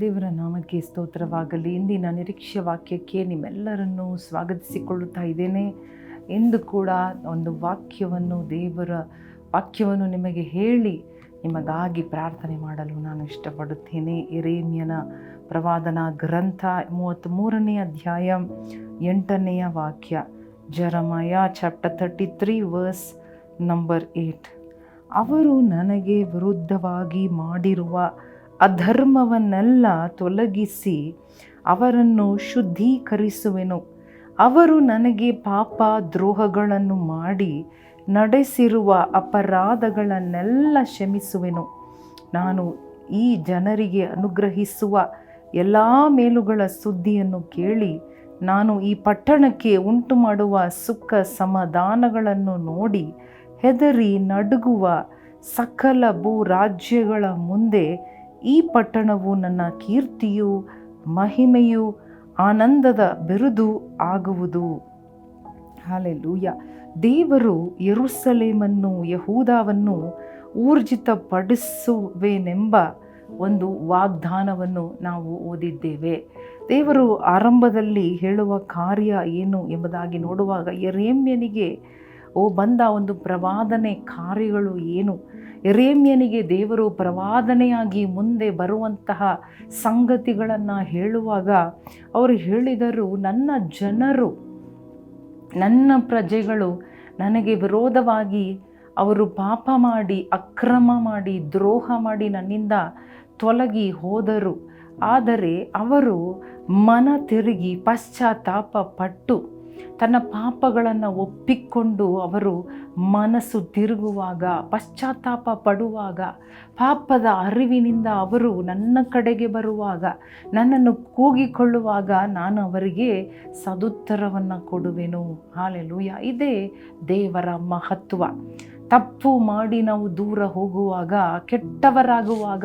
ದೇವರ ನಾಮಕ್ಕೆ ಸ್ತೋತ್ರವಾಗಲಿ. ಇಂದಿನ ನಿರೀಕ್ಷೆ ವಾಕ್ಯಕ್ಕೆ ನಿಮ್ಮೆಲ್ಲರನ್ನು ಸ್ವಾಗತಿಸಿಕೊಳ್ಳುತ್ತಾ ಇದ್ದೇನೆ. ಎಂದು ಕೂಡ ಒಂದು ವಾಕ್ಯವನ್ನು, ದೇವರ ವಾಕ್ಯವನ್ನು ನಿಮಗೆ ಹೇಳಿ ನಿಮಗಾಗಿ ಪ್ರಾರ್ಥನೆ ಮಾಡಲು ನಾನು ಇಷ್ಟಪಡುತ್ತೇನೆ. ಇರೇಮ್ಯನ ಪ್ರವಾದನ ಗ್ರಂಥ ಮೂವತ್ತ್ಮೂರನೇ ಅಧ್ಯಾಯ ಎಂಟನೆಯ ವಾಕ್ಯ. Jeremiah chapter thirty three verse number eight. ಅವರು ನನಗೆ ವಿರುದ್ಧವಾಗಿ ಮಾಡಿರುವ ಅಧರ್ಮವನ್ನೆಲ್ಲ ತೊಲಗಿಸಿ ಅವರನ್ನು ಶುದ್ಧೀಕರಿಸುವೆನು. ಅವರು ನನಗೆ ಪಾಪ ದ್ರೋಹಗಳನ್ನು ಮಾಡಿ ನಡೆಸಿರುವ ಅಪರಾಧಗಳನ್ನೆಲ್ಲ ಕ್ಷಮಿಸುವೆನು. ನಾನು ಈ ಜನರಿಗೆ ಅನುಗ್ರಹಿಸುವ ಎಲ್ಲ ಮೇಲುಗಳ ಸುದ್ದಿಯನ್ನು ಕೇಳಿ ನಾನು ಈ ಪಟ್ಟಣಕ್ಕೆ ಉಂಟು ಮಾಡುವ ಸುಖ ಸಮಾಧಾನಗಳನ್ನು ನೋಡಿ ಹೆದರಿ ನಡುಗುವ ಸಕಲ ಭೂ ರಾಜ್ಯಗಳ ಮುಂದೆ ಈ ಪಟ್ಟಣವು ನನ್ನ ಕೀರ್ತಿಯು, ಮಹಿಮೆಯು, ಆನಂದದ ಬಿರುದು ಆಗುವುದು. ಹಾಲೆಲೂಯ. ದೇವರು ಯರುಸಲೇಮನ್ನು, ಯಹೂದವನ್ನು ಊರ್ಜಿತಪಡಿಸುವೆನೆಂಬ ಒಂದು ವಾಗ್ದಾನವನ್ನು ನಾವು ಓದಿದ್ದೇವೆ. ದೇವರು ಆರಂಭದಲ್ಲಿ ಹೇಳುವ ಕಾರ್ಯ ಏನು ಎಂಬುದಾಗಿ ನೋಡುವಾಗ ಯರೇಮ್ಯನಿಗೆ, ಓ ಬಂದ ಒಂದು ಪ್ರವಾದನೆ ಕಾರ್ಯಗಳು ಏನು? ಎರೇಮ್ಯನಿಗೆ ದೇವರು ಪ್ರವಾದನೆಯಾಗಿ ಮುಂದೆ ಬರುವಂತಹ ಸಂಗತಿಗಳನ್ನು ಹೇಳುವಾಗ ಅವರು ಹೇಳಿದರು, ನನ್ನ ಜನರು, ನನ್ನ ಪ್ರಜೆಗಳು ನನಗೆ ವಿರೋಧವಾಗಿ ಅವರು ಪಾಪ ಮಾಡಿ, ಅಕ್ರಮ ಮಾಡಿ, ದ್ರೋಹ ಮಾಡಿ ನನ್ನಿಂದ ತೊಲಗಿ ಹೋದರು. ಆದರೆ ಅವರು ಮನ ತಿರುಗಿ ಪಶ್ಚಾತ್ತಾಪ ಪಟ್ಟು ತನ್ನ ಪಾಪಗಳನ್ನು ಒಪ್ಪಿಕೊಂಡು ಅವರು ಮನಸ್ಸು ತಿರುಗುವಾಗ, ಪಶ್ಚಾತ್ತಾಪ ಪಡುವಾಗ, ಪಾಪದ ಅರಿವಿನಿಂದ ಅವರು ನನ್ನ ಕಡೆಗೆ ಬರುವಾಗ, ನನ್ನನ್ನು ಕೂಗಿಕೊಳ್ಳುವಾಗ ನಾನು ಅವರಿಗೆ ಸದುತ್ತರವನ್ನು ಕೊಡುವೆನು. ಹಾಲೆಲುಯ್ಯ ಇದೇ ದೇವರ ಮಹತ್ವ. ತಪ್ಪು ಮಾಡಿ ನಾವು ದೂರ ಹೋಗುವಾಗ, ಕೆಟ್ಟವರಾಗುವಾಗ,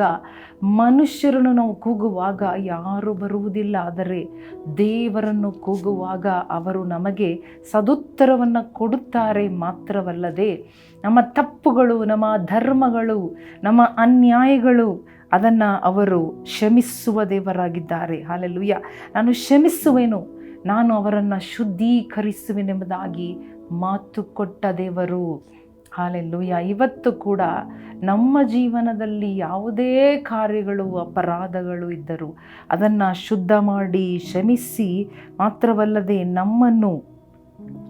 ಮನುಷ್ಯರನ್ನು ನಾವು ಕೂಗುವಾಗ ಯಾರು ಬರುವುದಿಲ್ಲ. ಆದರೆ ದೇವರನ್ನು ಕೂಗುವಾಗ ಅವರು ನಮಗೆ ಸದುತ್ತರವನ್ನು ಕೊಡುತ್ತಾರೆ ಮಾತ್ರವಲ್ಲದೆ, ನಮ್ಮ ತಪ್ಪುಗಳು, ನಮ್ಮ ಧರ್ಮಗಳು, ನಮ್ಮ ಅನ್ಯಾಯಗಳು ಅದನ್ನು ಅವರು ಕ್ಷಮಿಸುವ ದೇವರಾಗಿದ್ದಾರೆ. ಹಾಲೆಲ್ಲೂಯ್ಯ ನಾನು ಕ್ಷಮಿಸುವೆನು. ನಾನು ಅವರನ್ನು ಶುದ್ಧೀಕರಿಸುವೆನೆಂಬುದಾಗಿ ಮಾತು ಕೊಟ್ಟ ದೇವರು. ಹಾಲೆಲ್ಲೂಯ. ಇವತ್ತು ಕೂಡ ನಮ್ಮ ಜೀವನದಲ್ಲಿ ಯಾವುದೇ ಕಾರ್ಯಗಳು, ಅಪರಾಧಗಳು ಇದ್ದರೂ ಅದನ್ನು ಶುದ್ಧ ಮಾಡಿ ಶ್ರಮಿಸಿ ಮಾತ್ರವಲ್ಲದೆ ನಮ್ಮನ್ನು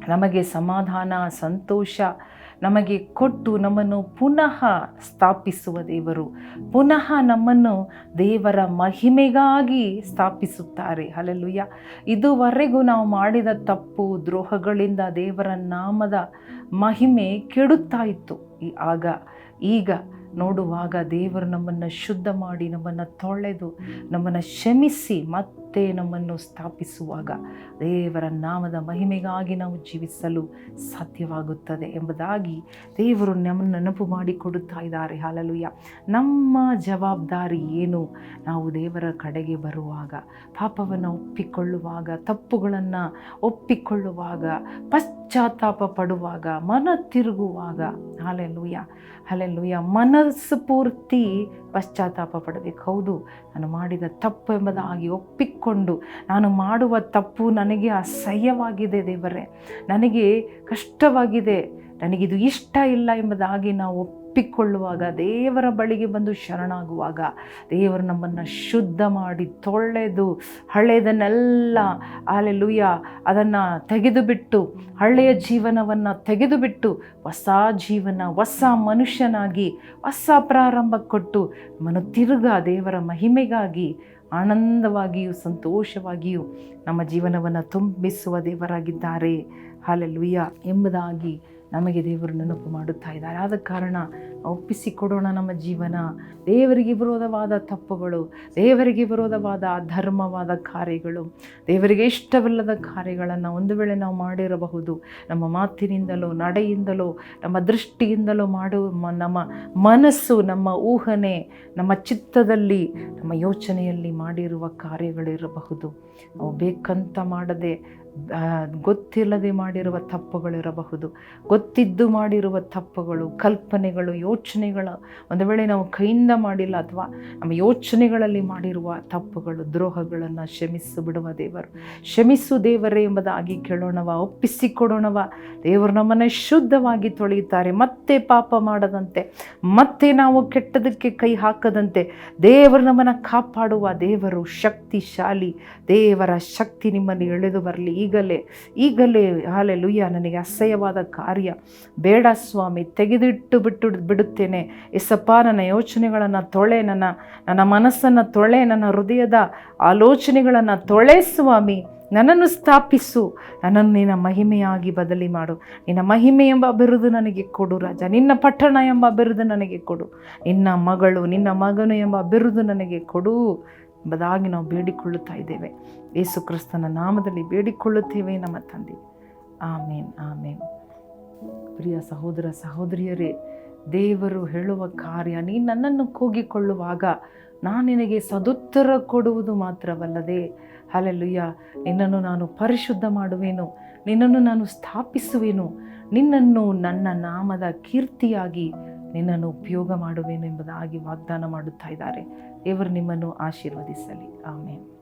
ನಮಗೆ ಸಮಾಧಾನ, ಸಂತೋಷ ನಮಗೆ ಕೊಟ್ಟು ನಮ್ಮನ್ನು ಪುನಃ ಸ್ಥಾಪಿಸುವ ದೇವರು. ಪುನಃ ನಮ್ಮನ್ನು ದೇವರ ಮಹಿಮೆಗಾಗಿ ಸ್ಥಾಪಿಸುತ್ತಾರೆ. ಅಲ್ಲೆಲ್ಲುಯ್ಯ ಇದುವರೆಗೂ ನಾವು ಮಾಡಿದ ತಪ್ಪು, ದ್ರೋಹಗಳಿಂದ ದೇವರ ನಾಮದ ಮಹಿಮೆ ಕೆಡುತ್ತಾ ಇತ್ತು ಆಗ ಈಗ ನೋಡುವಾಗ ದೇವರು ನಮ್ಮನ್ನು ಶುದ್ಧ ಮಾಡಿ, ನಮ್ಮನ್ನು ತೊಳೆದು, ನಮ್ಮನ್ನು ಕ್ಷಮಿಸಿ ಮತ್ತೆ ನಮ್ಮನ್ನು ಸ್ಥಾಪಿಸುವಾಗ ದೇವರ ನಾಮದ ಮಹಿಮೆಗಾಗಿ ನಾವು ಜೀವಿಸಲು ಸಾಧ್ಯವಾಗುತ್ತದೆ ಎಂಬುದಾಗಿ ದೇವರು ನಮ್ಮನ್ನು ನೆನಪು ಮಾಡಿಕೊಡುತ್ತಾ ಇದ್ದಾರೆ. ಹಾಲಲುಯ್ಯ. ನಮ್ಮ ಜವಾಬ್ದಾರಿ ಏನು? ನಾವು ದೇವರ ಕಡೆಗೆ ಬರುವಾಗ, ಪಾಪವನ್ನು ಒಪ್ಪಿಕೊಳ್ಳುವಾಗ, ತಪ್ಪುಗಳನ್ನು ಒಪ್ಪಿಕೊಳ್ಳುವಾಗ, ಪಶ್ಚಾತ್ತಾಪ ಪಡುವಾಗ, ಮನ ತಿರುಗುವಾಗ. ಹಾಲೆಲ್ಲೂಯ ಅಲ್ಲೆಲ್ಲೂಯ ಮನಸ್ಸು ಪೂರ್ತಿ ಪಶ್ಚಾತ್ತಾಪ ಪಡಬೇಕು. ಹೌದು, ನಾನು ಮಾಡಿದ ತಪ್ಪು ಎಂಬುದಾಗಿ ಒಪ್ಪಿಕೊಂಡು ನಾನು ಮಾಡುವ ತಪ್ಪು ನನಗೆ ಅಸಹ್ಯವಾಗಿದೆ ದೇವರೇ. ನನಗೆ ಕಷ್ಟವಾಗಿದೆ. ನನಗಿದು ಇಷ್ಟ ಇಲ್ಲ ಎಂಬುದಾಗಿ ನಾವು ಒಪ್ಪಿಕೊಳ್ಳುವಾಗ, ದೇವರ ಬಳಿಗೆ ಬಂದು ಶರಣಾಗುವಾಗ, ದೇವರು ನಮ್ಮನ್ನು ಶುದ್ಧ ಮಾಡಿ ತೊಳೆದು ಹಳೆಯದನ್ನೆಲ್ಲ ಅಲ್ಲೆಲ್ಲೂಯ ಅದನ್ನು ತೆಗೆದುಬಿಟ್ಟು, ಹಳೆಯ ಜೀವನವನ್ನು ತೆಗೆದುಬಿಟ್ಟು, ಹೊಸ ಜೀವನ, ಹೊಸ ಮನುಷ್ಯನಾಗಿ, ಹೊಸ ಪ್ರಾರಂಭ ಕೊಟ್ಟು ಮನು ತಿರುಗಾ ದೇವರ ಮಹಿಮೆಗಾಗಿ, ಆನಂದವಾಗಿಯೂ, ಸಂತೋಷವಾಗಿಯೂ, ನಮ್ಮ ಜೀವನವನ್ನು ತುಂಬಿಸುವ ದೇವರಾಗಿದ್ದಾರೆ. ಹಾಲೆಲುಯ್ಯ ಎಂಬುದಾಗಿ ನಮಗೆ ದೇವರು ನೆನಪು ಮಾಡುತ್ತಾ ಇದ್ದಾರೆ. ಆದ ಕಾರಣ ಒಪ್ಪಿಸಿಕೊಡೋಣ ನಮ್ಮ ಜೀವನ. ದೇವರಿಗೆ ವಿರೋಧವಾದ ತಪ್ಪುಗಳು, ದೇವರಿಗೆ ವಿರೋಧವಾದ ಧರ್ಮವಾದ ಕಾರ್ಯಗಳು, ದೇವರಿಗೆ ಇಷ್ಟವಿಲ್ಲದ ಕಾರ್ಯಗಳನ್ನು ಒಂದು ವೇಳೆ ನಾವು ಮಾಡಿರಬಹುದು, ನಮ್ಮ ಮಾತಿನಿಂದಲೋ, ನಡೆಯಿಂದಲೋ, ನಮ್ಮ ದೃಷ್ಟಿಯಿಂದಲೋ ಮಾಡುವ ನಮ್ಮ ಮನಸ್ಸು, ನಮ್ಮ ಊಹನೆ, ನಮ್ಮ ಚಿತ್ತದಲ್ಲಿ, ನಮ್ಮ ಯೋಚನೆಯಲ್ಲಿ ಮಾಡಿರುವ ಕಾರ್ಯಗಳಿರಬಹುದು. ನಾವು ಬೇಕಂತ ಮಾಡದೆ ಗೊತ್ತಿಲ್ಲದೆ ಮಾಡಿರುವ ತಪ್ಪುಗಳಿರಬಹುದು. ಗೊತ್ತಿದ್ದು ಮಾಡಿರುವ ತಪ್ಪುಗಳು, ಕಲ್ಪನೆಗಳು, ಯೋಚನೆಗಳು, ಒಂದು ವೇಳೆ ನಾವು ಕೈಯಿಂದ ಮಾಡಿಲ್ಲ ಅಥವಾ ನಮ್ಮ ಯೋಚನೆಗಳಲ್ಲಿ ಮಾಡಿರುವ ತಪ್ಪುಗಳು, ದ್ರೋಹಗಳನ್ನು ಕ್ಷಮಿಸು ಬಿಡುವ ದೇವರು. ಕ್ಷಮಿಸು ದೇವರೇ ಎಂಬುದಾಗಿ ಕೇಳೋಣವ, ಒಪ್ಪಿಸಿಕೊಡೋಣವ. ದೇವರು ನಮ್ಮನ್ನು ಶುದ್ಧವಾಗಿ ತೊಳೆಯುತ್ತಾರೆ. ಮತ್ತೆ ಪಾಪ ಮಾಡದಂತೆ, ಮತ್ತೆ ನಾವು ಕೆಟ್ಟದಕ್ಕೆ ಕೈ ಹಾಕದಂತೆ ದೇವರು ನಮ್ಮನ್ನು ಕಾಪಾಡುವ ದೇವರು ಶಕ್ತಿಶಾಲಿ. ದೇವರ ಶಕ್ತಿ ನಿಮ್ಮನ್ನು ಎಳೆದು ಬರಲಿ. ಈಗಲೇ ಈಗಲೇ ಹಾಲೆ ಲುಯ್ಯ ನನಗೆ ಅಸಹ್ಯವಾದ ಕಾರ್ಯ. ಬೇಡ ಸ್ವಾಮಿ, ತೆಗೆದಿಟ್ಟು ಬಿಟ್ಟು ಬಿಡುತ್ತೇನೆ. ಎಸಪ್ಪ ನನ್ನ ಯೋಚನೆಗಳನ್ನು ತೊಳೆ, ನನ್ನ ನನ್ನ ಮನಸ್ಸನ್ನು ತೊಳೆ, ನನ್ನ ಹೃದಯದ ಆಲೋಚನೆಗಳನ್ನು ತೊಳೆ ಸ್ವಾಮಿ. ನನ್ನನ್ನು ಸ್ಥಾಪಿಸು. ನನ್ನನ್ನು ನಿನ್ನ ಮಹಿಮೆಯಾಗಿ ಬದಲಿ ಮಾಡು. ನಿನ್ನ ಮಹಿಮೆ ಎಂಬ ಬಿರುದು ನನಗೆ ಕೊಡು ರಾಜ. ನಿನ್ನ ಪಟ್ಟಣ ಎಂಬ ಬಿರುದು ನನಗೆ ಕೊಡು. ನಿನ್ನ ಮಗಳು, ನಿನ್ನ ಮಗನು ಎಂಬ ಬಿರುದು ನನಗೆ ಕೊಡು ಎಂಬುದಾಗಿ ನಾವು ಬೇಡಿಕೊಳ್ಳುತ್ತಾ ಇದ್ದೇವೆ. ಯೇಸು ಕ್ರಿಸ್ತನ ನಾಮದಲ್ಲಿ ಬೇಡಿಕೊಳ್ಳುತ್ತೇವೆ ನಮ್ಮ ತಂದೆ. ಆಮೇನ್ ಆಮೇನ್. ಪ್ರಿಯ ಸಹೋದರ ಸಹೋದರಿಯರೇ, ದೇವರು ಹೇಳುವ ಕಾರ್ಯ ನೀ ನನ್ನನ್ನು ಕೂಗಿಕೊಳ್ಳುವಾಗ ನಾನು ನಿನಗೆ ಸದುತ್ತರ ಕೊಡುವುದು ಮಾತ್ರವಲ್ಲದೆ ಅಲ್ಲೆಲ್ಲುಯ್ಯ ನಿನ್ನನ್ನು ನಾನು ಪರಿಶುದ್ಧ ಮಾಡುವೆನು, ನಿನ್ನನ್ನು ನಾನು ಸ್ಥಾಪಿಸುವೆನು, ನಿನ್ನನ್ನು ನನ್ನ ನಾಮದ ಕೀರ್ತಿಯಾಗಿ ನಿನ್ನನ್ನು ಉಪಯೋಗ ಮಾಡುವೆನು ಎಂಬುದಾಗಿ ವಾಗ್ದಾನ ಮಾಡುತ್ತಾ ಇದ್ದಾರೆ. ದೇವರು ನಿಮ್ಮನ್ನು ಆಶೀರ್ವದಿಸಲಿ. ಆಮೇಲೆ